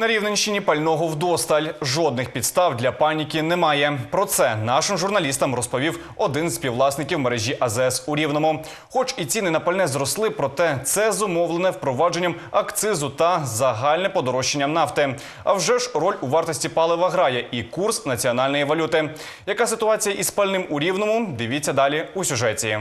На Рівненщині пального вдосталь. Жодних підстав для паніки немає. Про це нашим журналістам розповів один з співвласників мережі АЗС у Рівному. Хоч і ціни на пальне зросли, проте це зумовлене впровадженням акцизу та загальне подорожчанням нафти. А вже ж роль у вартості палива грає і курс національної валюти. Яка ситуація із пальним у Рівному? Дивіться далі у сюжеті.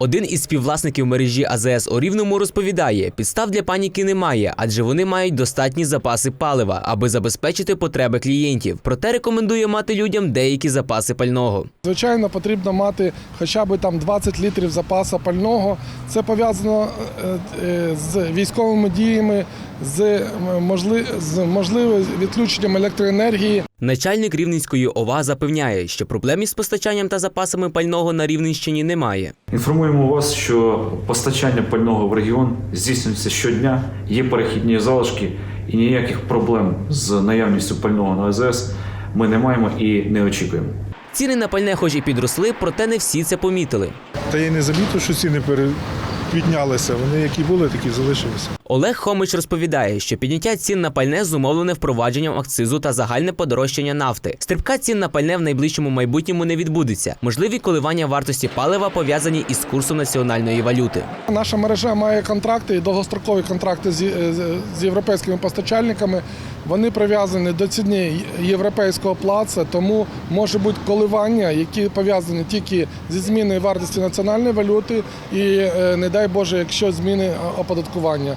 Один із співвласників мережі АЗС у Рівному розповідає, підстав для паніки немає, адже вони мають достатні запаси палива, аби забезпечити потреби клієнтів. Проте рекомендує мати людям деякі запаси пального. Звичайно, потрібно мати хоча б там 20 літрів запасу пального. Це пов'язано е, е, з військовими діями, з, можли, з можливим відключенням електроенергії. Начальник Рівненської ОВА запевняє, що проблем із постачанням та запасами пального на Рівненщині немає. Інформуємо вас, що постачання пального в регіон здійснюється щодня, є перехідні залишки і ніяких проблем з наявністю пального на АЗС ми не маємо і не очікуємо. Ціни на пальне, хоч і підросли, проте не всі це помітили. Та я не замітив, що ціни перепіднялися. Вони які були, такі залишилися. Олег Хомич розповідає, що підняття цін на пальне зумовлене впровадженням акцизу та загальне подорожчання нафти. Стрибка цін на пальне в найближчому майбутньому не відбудеться. Можливі коливання вартості палива пов'язані із курсом національної валюти. Наша мережа має контракти і довгострокові контракти з, е, з європейськими постачальниками. Вони прив'язані до ціни європейського плаца, тому може бути коливання, які пов'язані тільки зі зміною вартості національної валюти і, е, не дай Боже, якщо зміни оподаткування.